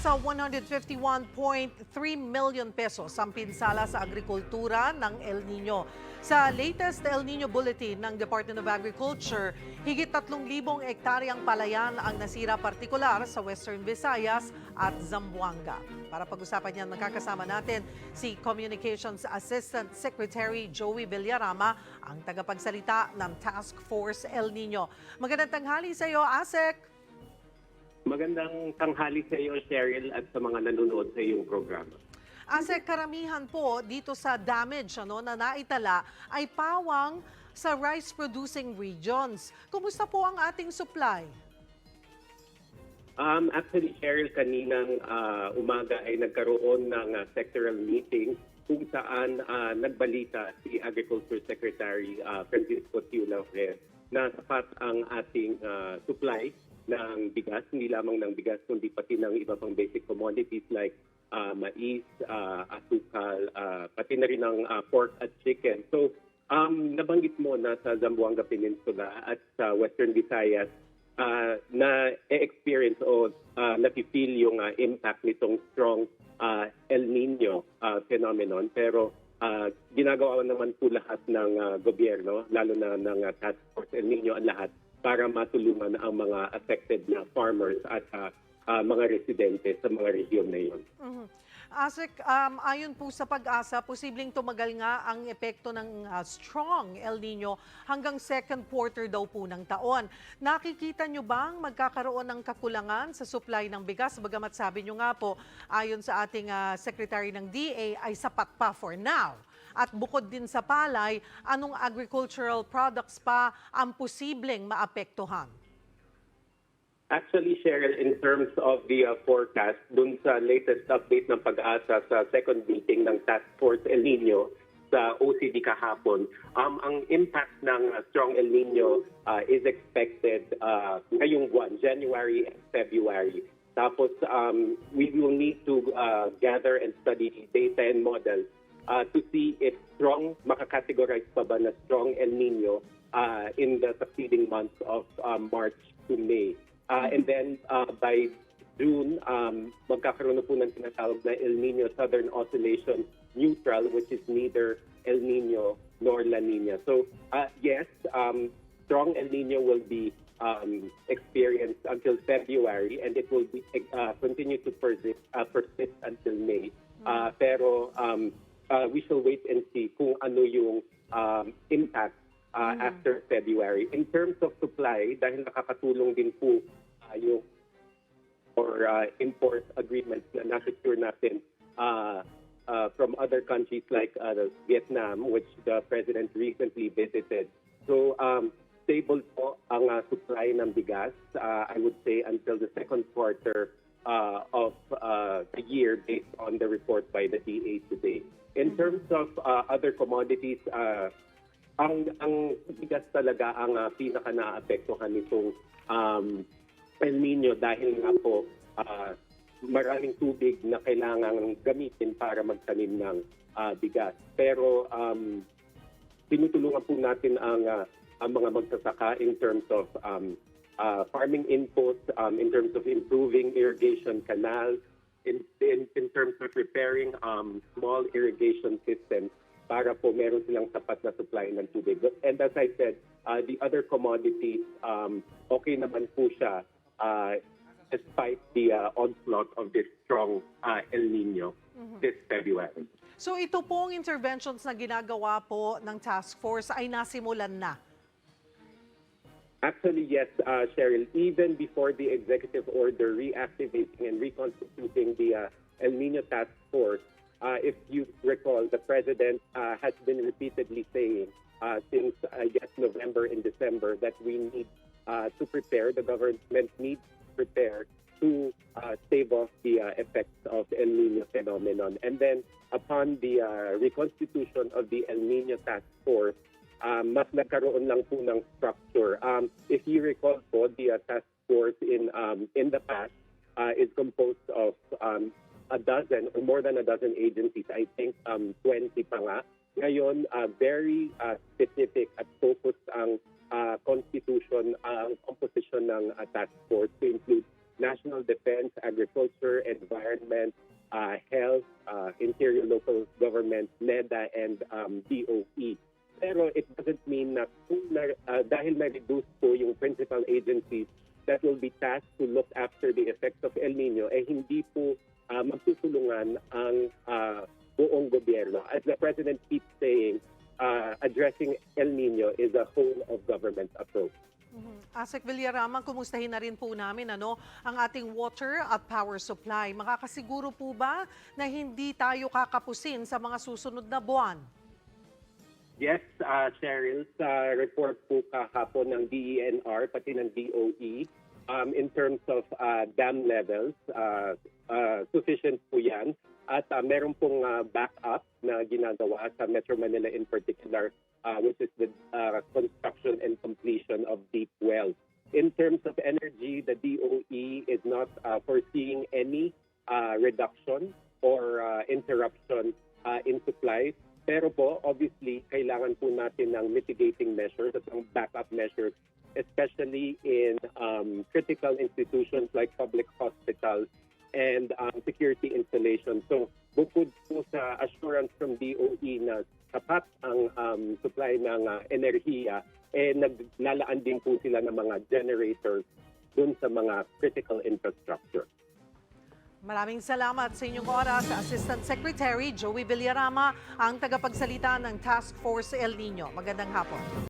Nasa 151.3 million pesos ang pinsala sa agrikultura ng El Nino. Sa latest El Nino Bulletin ng Department of Agriculture, higit 3,000 ektaryang palayan ang nasira partikular sa Western Visayas at Zamboanga. Para pag-usapan yan, magkakasama natin si Communications Assistant Secretary Joey Villarama, ang tagapagsalita ng Task Force El Nino. Magandang tanghali sa iyo, ASEC. Magandang tanghali sa iyo, Cheryl, at sa mga nanonood sa iyong programa. Ase karamihan po dito sa damage ano, na naitala ay pawang sa rice-producing regions. Kumusta po ang ating supply? Um, actually, Cheryl, kaninang ah, umaga ay nagkaroon ng ah, sectoral meeting kung saan ah, nagbalita si Agriculture Secretary ah, Francisco Tiula Reyes na sapat ang ating ah, supply ng bigas, hindi lamang ng bigas kundi pati ng iba pang basic commodities like ah, mais, ah, asukal, ah, pati na rin ng ah, pork at chicken. So, um, nabanggit mo na sa Zamboanga Peninsula at sa Western Visayas ah, na experience o uh, nafe-feel yung ah, impact nitong strong ah, El Nino ah, phenomenon. Pero ah, ginagawa naman po lahat ng ah, gobyerno, lalo na ng ah, Task Force El Nino ang lahat para matulungan ang mga affected na farmers at ah, ah, mga residente sa mga rehiyon na iyon. Mhm. Asek, um, ayon po sa pag-asa, posibleng tumagal nga ang epekto ng uh, strong El Nino hanggang second quarter daw po ng taon. Nakikita nyo bang magkakaroon ng kakulangan sa supply ng bigas? Bagamat sabi nyo nga po, ayon sa ating uh, Secretary ng DA, ay sapat pa for now. At bukod din sa palay, anong agricultural products pa ang posibleng maapektuhan? Actually, Cheryl, in terms of the uh, forecast, dun sa latest update ng pag-asa sa second meeting ng Task Force El Nino sa OCD kahapon, um, ang impact ng uh, strong El Nino uh, is expected uh, ngayong buwan, January and February. Tapos, um, we will need to uh, gather and study data and models uh, to see if strong, makakategorize pa ba na strong El Nino uh, in the succeeding months of um, March to May. Uh, and then uh, by June, um, magkakaroon na po ng tinatawag na El Nino Southern Oscillation Neutral, which is neither El Nino nor La Nina. So uh, yes, um, strong El Nino will be um, experienced until February, and it will be, uh, continue to persist, uh, persist until May. Uh, pero um, uh, we shall wait and see kung ano yung um, impact uh, after February. In terms of supply, dahil nakakatulong din po uh, yung or uh, import agreements na nasecure natin uh, uh, from other countries like uh, Vietnam, which the President recently visited. So, um, stable po ang uh, supply ng bigas, uh, I would say, until the second quarter uh, of uh, the year based on the report by the DA today. In terms of uh, other commodities, uh, ang ang bigas talaga ang uh, pinaka naapektuhan nitong um, El Nino dahil nga po uh, maraming tubig na kailangan gamitin para magtanim ng uh, bigas. Pero um, tinutulungan po natin ang, uh, ang mga magsasaka in terms of um, uh, farming inputs, um, in terms of improving irrigation canals, in, in, in terms of repairing um, small irrigation systems para po meron silang sapat na supply ng tubig. And as I said, uh, the other commodities, um, okay naman po siya uh, despite the uh, onslaught of this strong uh, El Nino this February. So ito pong interventions na ginagawa po ng task force ay nasimulan na. Actually, yes, uh, Cheryl. Even before the executive order reactivating and reconstituting the uh, El Nino Task Force, uh, if you recall, the president uh, has been repeatedly saying uh, since, I guess, November and December that we need uh, to prepare, the government needs to prepare to uh, stave off the uh, effects of El Nino phenomenon. And then upon the uh, reconstitution of the El Nino Task Force, um, mas nagkaroon lang po ng structure. Um, if you recall po, the uh, task force in um, in the past uh, is composed of um, a dozen or more than a dozen agencies. I think um, 20 pa nga. Ngayon, uh, very uh, specific at focused ang uh, constitution, ang composition ng uh, task force to include national defense, agriculture, environment, uh, health, uh, interior local government, NEDA, and um, DOE. Pero it doesn't mean na kung na, uh, dahil na-reduce po yung principal agencies that will be tasked to look after the effects of El Nino, eh hindi po uh, magtutulungan ang uh, buong gobyerno. As the President keeps saying, uh, addressing El Nino is a whole of government approach. Mhm. Asek Villarama, kumustahin na rin po namin ano, ang ating water at power supply. Makakasiguro po ba na hindi tayo kakapusin sa mga susunod na buwan? Yes, uh, Cheryl, sa report po kahapon ng DENR, pati ng DOE, um, in terms of uh, dam levels, uh, uh, sufficient po yan. At uh, meron pong uh, backup na ginagawa sa Metro Manila in particular, uh, which is the uh, construction and completion of deep wells. In terms of energy, the DOE is not uh, foreseeing any uh, reduction or uh, interruption uh, in supply. Pero po, obviously, kailangan po natin ng mitigating measures at ng backup measures, especially in um, critical institutions like public hospitals and um, security installations. So, bukod po sa assurance from DOE na sapat ang um, supply ng uh, enerhiya, eh naglalaan din po sila ng mga generators dun sa mga critical infrastructure. Maraming salamat sa inyong oras, Assistant Secretary Joey Villarama, ang tagapagsalita ng Task Force El Nino. Magandang hapon.